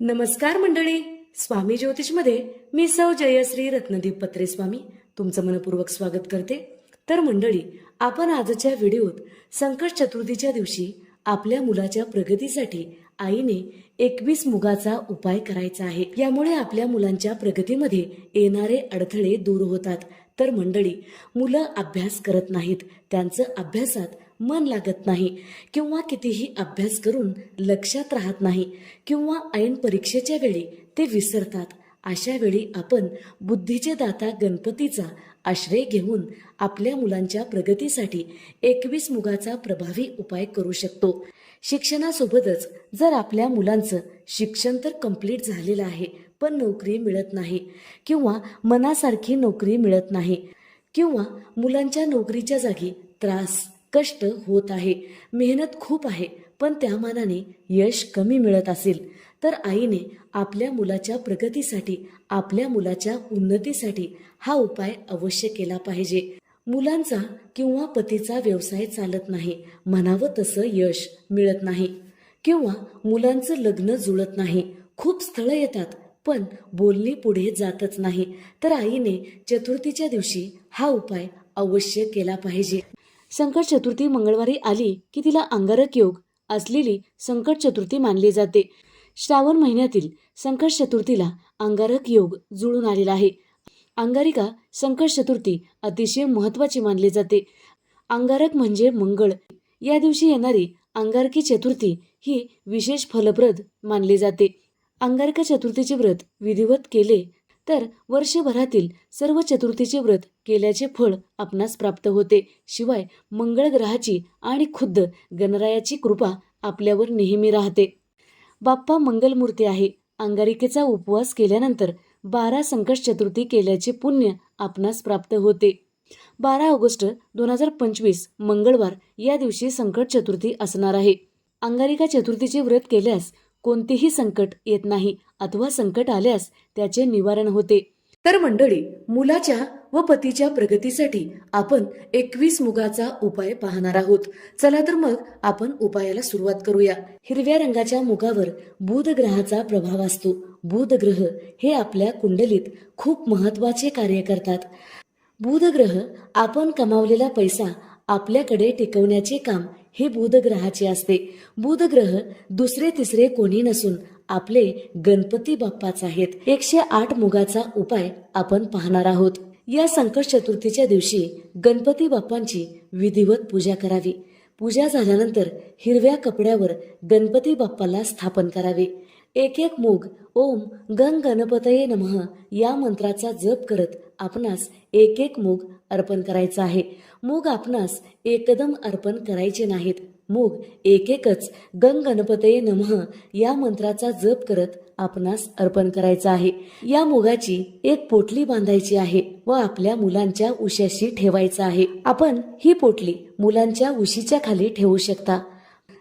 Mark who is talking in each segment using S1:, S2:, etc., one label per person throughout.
S1: नमस्कार मंडळी स्वामी ज्योतिषमध्ये मी सौ जयश्री रत्नदीप पत्रे स्वामी तुमचं मनपूर्वक स्वागत करते. तर मंडळी आपण आजच्या व्हिडिओत संकट चतुर्थीच्या दिवशी आपल्या मुलाच्या प्रगतीसाठी आईने एकवीस मुगाचा उपाय करायचा आहे. यामुळे आपल्या मुलांच्या प्रगतीमध्ये येणारे अडथळे दूर होतात. तर मंडळी मुलं अभ्यास करत नाहीत. त्यांचं अभ्यासात मन लागत नाही किंवा कितीही अभ्यास करून लक्षात राहत नाही किंवा ऐन परीक्षेच्या वेळी ते विसरतात. अशा वेळी आपण बुद्धीचे दाता गणपतीचा आश्रय घेऊन आपल्या मुलांच्या प्रगतीसाठी एकवीस मुगाचा प्रभावी उपाय करू शकतो. शिक्षणासोबतच जर आपल्या मुलांचं शिक्षण तर कंप्लीट झालेलं आहे पण नोकरी मिळत नाही किंवा मनासारखी नोकरी मिळत नाही किंवा मुलांच्या नोकरीच्या जागी त्रास कष्ट होत आहे मेहनत खूप आहे पण त्या मानाने यश कमी मिळत असेल. तर आईने आपल्या मुलाच्या प्रगतीसाठी आपल्या मुलाच्या उन्नतीसाठी हा उपाय अवश्य केला पाहिजे. मुलांचा किंवा पतीचा व्यवसाय चालत नाही म्हणावं तसं यश मिळत नाही. किंवा मुलांचं लग्न जुळत नाही खूप स्थळं येतात पण बोलणी पुढे जातच नाही. तर आईने चतुर्थीच्या दिवशी हा उपाय अवश्य केला पाहिजे. संकट चतुर्थी मंगळवारी आली की तिला अंगारक योग असलेली संकट चतुर्थी मानली जाते. श्रावण महिन्यातील संकट चतुर्थीला अंगारक योग जुळून आलेला आहे. अंगारिका संकट चतुर्थी अतिशय महत्वाची मानली जाते. अंगारक म्हणजे मंगळ. या दिवशी येणारी अंगारकी चतुर्थी ही विशेष फलप्रद मानली जाते. अंगारका चतुर्थीचे व्रत विधिवत केले तर वर्षभरातील सर्व चतुर्थीचे व्रत केल्याचे फळ आपणास प्राप्त होते. शिवाय मंगळ ग्रहाची आणि खुद्द गणरायाची कृपा आपल्यावर नेहमी राहते. बाप्पा मंगलमूर्ती आहे. अंगारिकेचा उपवास केल्यानंतर बारा संकट चतुर्थी केल्याचे पुण्य आपणास प्राप्त होते. बारा ऑगस्ट दोन हजार पंचवीस मंगळवार या दिवशी संकट चतुर्थी असणार आहे. अंगारिका चतुर्थीचे व्रत केल्यास कोणतेही संकट येत नाही. अथवा संकट आल्यास त्याचे निवारण होते. तर मंडळी मुलाच्या व पतीच्या प्रगतीसाठी आपण एकवीस मुगाचा उपाय पाहणार आहोत. चला तर मग आपण उपायाला सुरुवात करूया. हिरव्या रंगाच्या मुगावर बुध ग्रहाचा प्रभाव असतो. बुध ग्रह हे आपल्या कुंडलीत खूप महत्त्वाचे कार्य करतात. बुध ग्रह आपण कमावलेला पैसा आपल्याकडे टिकवण्याचे काम हे बुधग्रहाचे असते. बुधग्रह दुसरे तिसरे कोणी नसून आपले गणपती बाप्पाच आहेत. एकशे आठ मुगाचा उपाय आपण पाहणार आहोत. या संकट चतुर्थीच्या दिवशी गणपती बाप्पांची विधिवत पूजा करावी. पूजा झाल्यानंतर हिरव्या कपड्यावर गणपती बाप्पाला स्थापन करावे. एक एक मूग ओम गंग गणपतये नमः या मंत्राचा जप करत आपणास एक एक मूग अर्पण करायचा आहे. मूग आपणास एकदम अर्पण करायचे नाहीत. मूग एक एकच गंग गणपतये नमः या मंत्राचा जप करत आपणास अर्पण करायचा आहे. या मुगाची एक पोटली बांधायची आहे व आपल्या मुलांच्या उशाशी ठेवायचं आहे. आपण ही पोटली मुलांच्या उशीच्या खाली ठेवू शकता.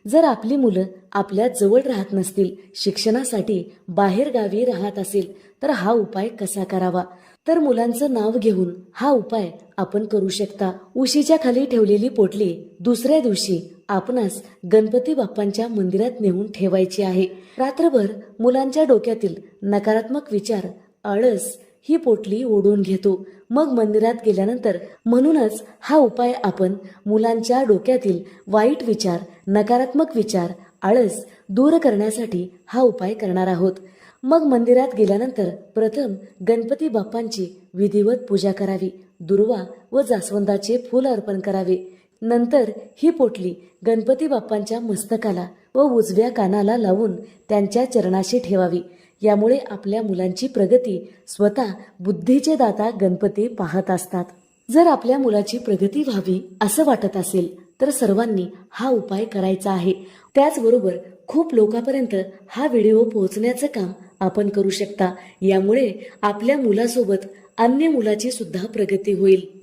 S1: जर आपली मुलं आपल्या जवळ राहत नसतील शिक्षणासाठी बाहेर गावी राहत असेल तर हा उपाय कसा करावा? तर मुलांचं नाव घेऊन हा उपाय आपण करू शकता. उशीच्या खाली ठेवलेली पोटली दुसऱ्या दिवशी आपणास गणपती बाप्पांच्या मंदिरात नेऊन ठेवायची आहे. रात्रभर मुलांच्या डोक्यातील नकारात्मक विचार आळस ही पोटली ओढून घेतो. मग मंदिरात गेल्यानंतर म्हणूनच हा उपाय आपण मुलांच्या डोक्यातील वाईट विचार नकारात्मक विचार आळस दूर करण्यासाठी हा उपाय करणार आहोत. मग मंदिरात गेल्यानंतर प्रथम गणपती बाप्पांची विधिवत पूजा करावी. दुर्वा व जास्वंदाचे फूल अर्पण करावे. नंतर ही पोटली गणपती बाप्पांच्या मस्तकाला व उजव्या कानाला लावून त्यांच्या चरणाशी ठेवावी. यामुळे आपल्या मुलांची प्रगती स्वतः बुद्धीचे दाता गणपती पाहत असतात. जर आपल्या मुलाची प्रगती व्हावी असं वाटत असेल तर सर्वांनी हा उपाय करायचा आहे. त्याचबरोबर खूप लोकांपर्यंत हा व्हिडिओ पोहोचण्याचं काम आपण करू शकता. यामुळे आपल्या मुलासोबत अन्य मुलाची सुद्धा प्रगती होईल.